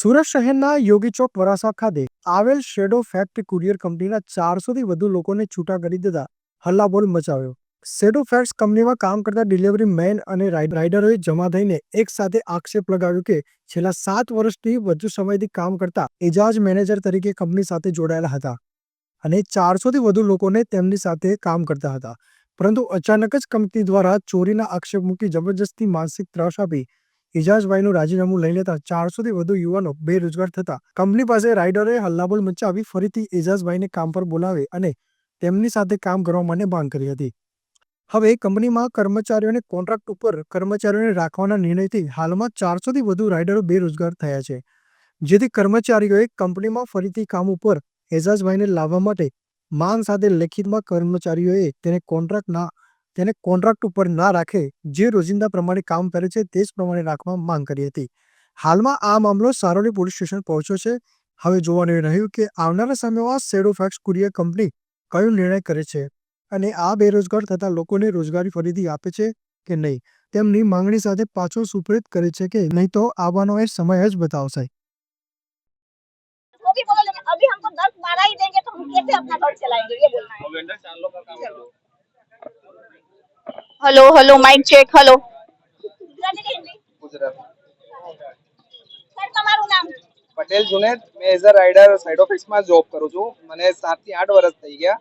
સુરત શહેરના યોગી ચોક વરાસા ખાતે આવેલ શેડો ફેક્ટ કુરિયર કંપનીના ચારસોથી વધુ લોકોને છૂટા કરી દેતા હલ્લાબોલ મચાવ્યો. શેડો ફેક્ટ્સ કંપનીમાં કામ કરતા ડિલિવરી મેન અને રાઇડરોએ જમા થઈને એક સાથે આક્ષેપ લગાવ્યો કે છેલ્લા સાત વર્ષથી વધુ સમયથી કામ કરતા એજાજ મેનેજર તરીકે કંપની સાથે જોડાયેલા હતા અને ચારસોથી વધુ લોકોને તેમની સાથે કામ કરતા હતા. પરંતુ અચાનક જ કંપની દ્વારા ચોરીના આક્ષેપ મૂકી જબરજસ્તી માનસિક ત્રાસ આપી એજાજભાઈનું રાજીનામું લઈ લેતા ચારસોથી વધુ યુવાનો બેરોજગાર થતા કંપની પાસે રાઇડરે હલ્લાબોલ મચાવી ફરીથી ઇજાઝભાઈને કામ પર બોલાવે અને તેમની સાથે કામ કરવા માટે માંગ કરી હતી. હવે કંપનીમાં કર્મચારીઓને કોન્ટ્રાક્ટ ઉપર કર્મચારીઓને રાખવાના નિર્ણયથી હાલમાં ચારસોથી વધુ રાઇડરો બેરોજગાર થયા છે. જેથી કર્મચારીઓએ કંપનીમાં ફરીથી કામ ઉપર એજાજભાઈને લાવવા માટે માંગ સાથે લેખિતમાં કર્મચારીઓએ તેને કોન્ટ્રાક્ટ ના તેને કોન્ટ્રાક્ટ ઉપર ના રાખે જે રોજિંદા પ્રમાણે કામ કરે છે તે જ પ્રમાણે રાખવા માંગ કરી હતી હાલમાં આ મામલો સારોલી પોલીસ સ્ટેશન પહોંચ્યો છે હવે જોવાનું એ રહ્યું કે આવનારા સમયમાં શેડો ફેક્સ કુરિયર કંપની કયો નિર્ણય કરે છે અને આ બેરોજગાર થતા લોકોને રોજગારી ફરીથી આપે છે કે નહીં તેમની માંગણી સાથે પાછો સુપ્રેત કરે છે કે નહીં તો આવવાનો એ સમય જ બતાવશે वो भी बोला लेकिन अभी हमको दस बारह ही देंगे तो हम कैसे अपना घर चलाएंगे ये बोलना है Hindi hello mike check hello Patel Juned. મેં એઝ અ રાઇડર સાઇડ ઓફિસમાં જોબ કરું છું. મને સાતથી આઠ વર્ષ થઈ ગયા.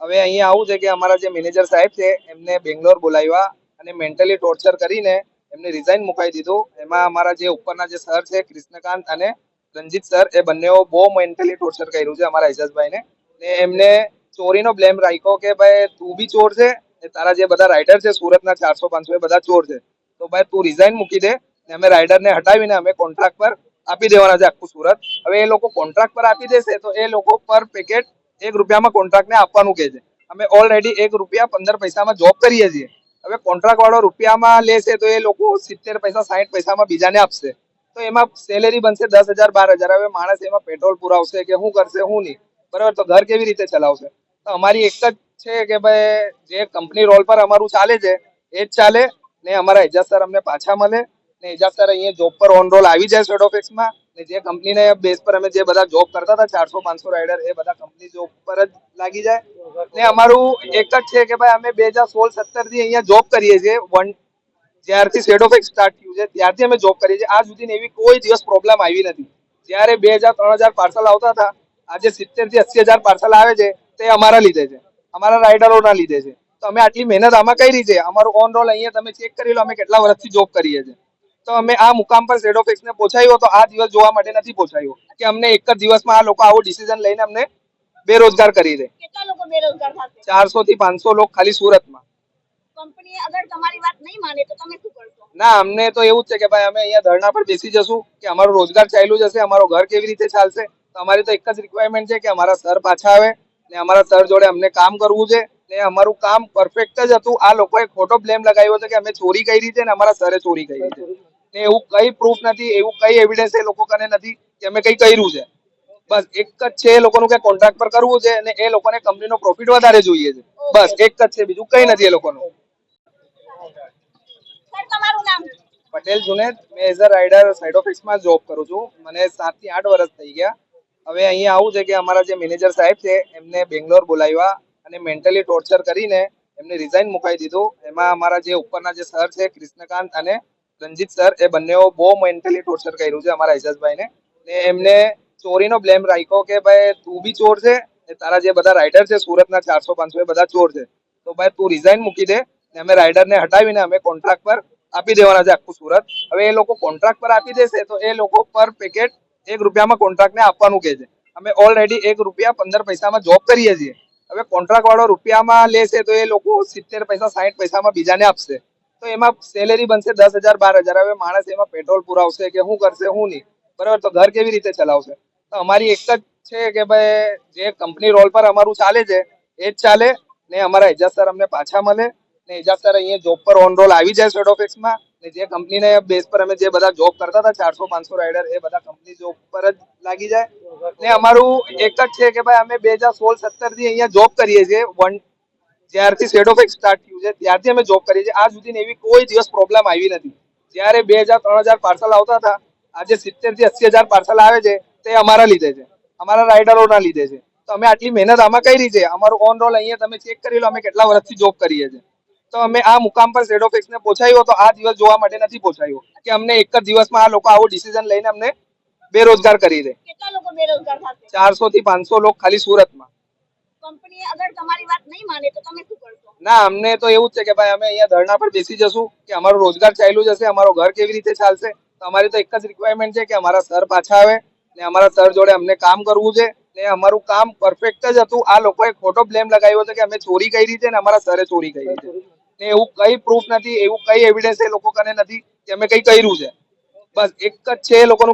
હવે અહીંયા આવું છે કે અમારા જે મેનેજર સાહેબ છે એમને બેંગ્લોર બોલાવ્યા અને મેન્ટલી ટોર્ચર કરીને એમને રિઝાઇન મુકાઈ દીધું. એમાં અમારા જે ઉપરના જે સર છે કૃષ્ણકાંત અને રંજીત સર એ બંનેઓ બહુ મેન્ટલી ટોર્ચર કર્યું છે અમારા એજાજભાઈને ને એમને ચોરીનો બ્લેમ રાખ્યો કે ભાઈ તું બી ચોર છે તારા જે બધા રાઇડર છે, સુરતના ચારસો પાંચસો એ બધા ચોર છે. તો ભાઈ તું રિઝાઇન મૂકી દે ને અમે રાઇડરને હટાવીને અમે કોન્ટ્રાક્ટ પર આપી દેવાના છે આખું સુરત. હવે એ લોકો કોન્ટ્રાક્ટ પર આપી દેશે તો એ લોકો પર પેકેટ એક રૂપિયામાં કોન્ટ્રાક્ટને આપવાનું કહે છે. અમે ઓલરેડી એક રૂપિયા પંદર પૈસામાં જોબ કરીએ છીએ. હવે કોન્ટ્રાક્ટ વાળો રૂપિયામાં લેશે તો એ લોકો સિત્તેર પૈસા સાઠ પૈસામાં બીજાને આપશે. તો એમાં સેલેરી બનશે દસ હજાર, બાર હજાર. હવે માણસ એમાં પેટ્રોલ પુરાવશે કે શું કરશે શું નહીં. બરાબર? તો ઘર કેવી રીતે ચલાવશે? તો અમારી એક જ છે કે ભાઈ, જે કંપની રોલ પર અમારું ચાલે છે, એ જ ચાલે. ને અમારા એજાજ સર અમને પાછા મળે. ને સર અહીંયા જોબ પર ઓન રોલ આવી જાય સ્ટેટ ઓફિસમાં ને જે કંપનીને બેઝ પર અમે જે બધા જોબ કરતા હતા, ચારસો, પાંચસો રાઇડર એ બધા કંપની જોબ પર જ લાગી જાય. ને અમારું એક જ છે કે ભાઈ, અમે બે હજાર સોળ સત્તરથી અહીંયા જોબ કરીએ છીએ. વન જ્યારથી સ્ટેટ ઓફ સ્ટાર્ટ થયું છે, ત્યારથી અમે જોબ કરીએ છીએ. આજ સુધીને એવી કોઈ દિવસ પ્રોબ્લેમ આવી નથી. જ્યારે બે હજાર, ત્રણ હજાર પાર્સલ આવતા હતા, આજે સિત્તેરથી અસી હજાર પાર્સલ આવે છે, તે અમારા લીધે છે. અમારા રાઇડરોના લીધે છે. તો અમે આટલી મહેનત આમાં કઈ રીતે અમારો ઓન રોલ અહીંયા તમે ચેક કરી લો અમે કેટલા વર્ષથી જોબ કરીએ છીએ. તો અમે આ મુકામ પર સ્ટેટ ઓફ ને પહોંચાયો તો આ દિવસ જોવા માટે નથી પહોંચાયો. કે અમને એક જ દિવસમાં આ લોકો આવું ડિસિઝન લઈને અમને બેરોજગાર કરી દે. ચારસો થી પાંચસો લોકો ખાલી સુરતમાં. ના અમને તો એવું જ છે કે ભાઈ અમે અહીંયા ધરણા પર બેસી જશું કે અમારો રોજગાર ચાલ્યું જશે અમારો ઘર કેવી રીતે ચાલશે? તો અમારી તો એક જ રિક્વાયરમેન્ટ છે કે અમારા સર પાછા આવે. ને અમારા સર જોડે અમને કામ કરવું છે ને અમારું કામ પરફેક્ટ જ હતું. આ લોકોએ ખોટો બ્લેમ લગાવ્યો છે કે અમે ચોરી કરી છે ને અમારા સરે ચોરી કરી છે. ને એવું કઈ પ્રૂફ નથી એવું કઈ એવિડન્સ એ લોકો કને નથી કે અમે કઈ કર્યું છે. બસ એક જ છે એ લોકોનું કે કોન્ટ્રાક્ટ પર કરવું છે અને એ લોકોને કંપનીનો પ્રોફિટ વધારે જોઈએ છે. બસ એક જ છે બીજું કઈ નથી એ લોકોનું. પટેલ જુનેદ. મેં એઝ અ રાઇડર સાઇડ ઓફિસમાં જોબ કરું છું. મને સાતથી આઠ વર્ષ થઈ ગયા. હવે અહીંયા આવું છે કે અમારા જે મેનેજર સાહેબ છે, એમને બેંગ્લોર બોલાવ્યા અને મેન્ટલી ટોર્ચર કરીને એમને રિઝાઇન મુકાઈ દીધું. એમાં અમારા જે ઉપરના જે સર છે, કૃષ્ણકાંત અને રંજીત સર એ બંનેઓ બહુ મેન્ટલી ટોર્ચર કર્યું છે અમારા એજાજભાઈને ને એમને ચોરીનો બ્લેમ રાખ્યો કે ભાઈ તું બી ચોર છે તારા જે બધા રાઇડર છે, સુરતના ચારસો, પાંચસો એ બધા ચોર છે. તો ભાઈ તું રિઝાઇન મૂકી દે, ને અમે રાઇડરને હટાવીને અમે કોન્ટ્રાક્ટ પર આપી દેવાના છે આખું સુરત. હવે એ લોકો કોન્ટ્રાક્ટ પર આપી દેશે તો એ લોકો પર પેકેટ એક રૂપિયામાં કોન્ટ્રાક્ટને આપવાનું કહે છે. અમે ઓલરેડી એક રૂપિયા પંદર પૈસામાં જોબ કરીએ છીએ. હવે કોન્ટ્રાક્ટ વાળો રૂપિયામાં લેશે તો એ લોકો સિત્તેર પૈસા સાઠ પૈસામાં બીજાને આપશે. તો એમાં સેલેરી બનશે દસ હજાર, બાર હજાર. હવે માણસ એમાં પેટ્રોલ પુરાવશે કે શું કરશે, શું નહીં. બરાબર, તો ઘર કેવી રીતે ચલાવશે? તો અમારી એક જ છે કે ભાઈ, જે કંપની રોલ પર અમારું ચાલે છે, એ જ ચાલે ને અમારા એજાજ સર અમને પાછા મળે ને એજાજ સર અહીંયા જોબ પર ઓન રોલ આવી જાય સ્ટેટ ઓફિસમાં જે કંપનીને બેઝ પર અમે જે બધા જોબ કરતા હતા, ચારસો, પાંચસો રાઇડર એ બધા કંપની જોબ પર જ લાગી જાય. ને અમારું એક જ છે કે ભાઈ અમે બે હજાર સોળ, સત્તરથી અહીંયા જોબ કરીએ છીએ. વન જ્યારથી સ્ટેટ ઓફ સ્ટાર્ટ થયું છે, ત્યારથી અમે જોબ કરીએ છીએ. આજ સુધી એવી કોઈ દિવસ પ્રોબ્લેમ આવી નથી. જ્યારે બે હજાર, ત્રણ હજાર પાર્સલ આવતા હતા, આજે સિત્તેરથી અસી હજાર પાર્સલ આવે છે, તે અમારા લીધે છે. અમારા રાઇડરોના લીધે છે. તો અમે આટલી મહેનત આમાં કરી છે. અમારું ઓન રોલ અહીંયા તમે ચેક કરી લો, અમે કેટલા વર્ષથી જોબ કરીએ છીએ. તો અમે આ મુકામ પર સેડ ને પહોંચાડ્યો તો આ દિવસ જોવા માટે નથી પહોંચાયો. કે અમને એક જ દિવસમાં આ લોકો આવો ડિસિઝન લઈને અમને બેરોજગાર કરી દે. ચારસો થી પાંચસો લોકો ખાલી સુરતમાં. કંપની અગર તમારી વાત નહીં માને તો તમે શું કરશો? ના અમને તો એવું જ છે કે ભાઈ અમે અહીંયા ધરણા પર બેસી જશું કે અમારો રોજગાર ચાલ્યું જશે અમારો ઘર કેવી રીતે ચાલશે? તો અમારી તો એક જ રિક્વાયરમેન્ટ છે કે અમારા સર પાછા આવે ને અમારા સર જોડે અમને કામ કરવું છે. ને અમારું કામ પરફેક્ટ જ હતું. આ લોકોએ ખોટો બ્લેમ લગાવ્યો છે કે અમે ચોરી કરી છે ને અમારા સરે ચોરી કરી છે. ને એવું કઈ પ્રૂફ નથી, એવું કઈ એવિડન્સ એ લોકો કને નથી કે અમે કઈ કર્યું છે. બસ એક જ છે એ લોકોનું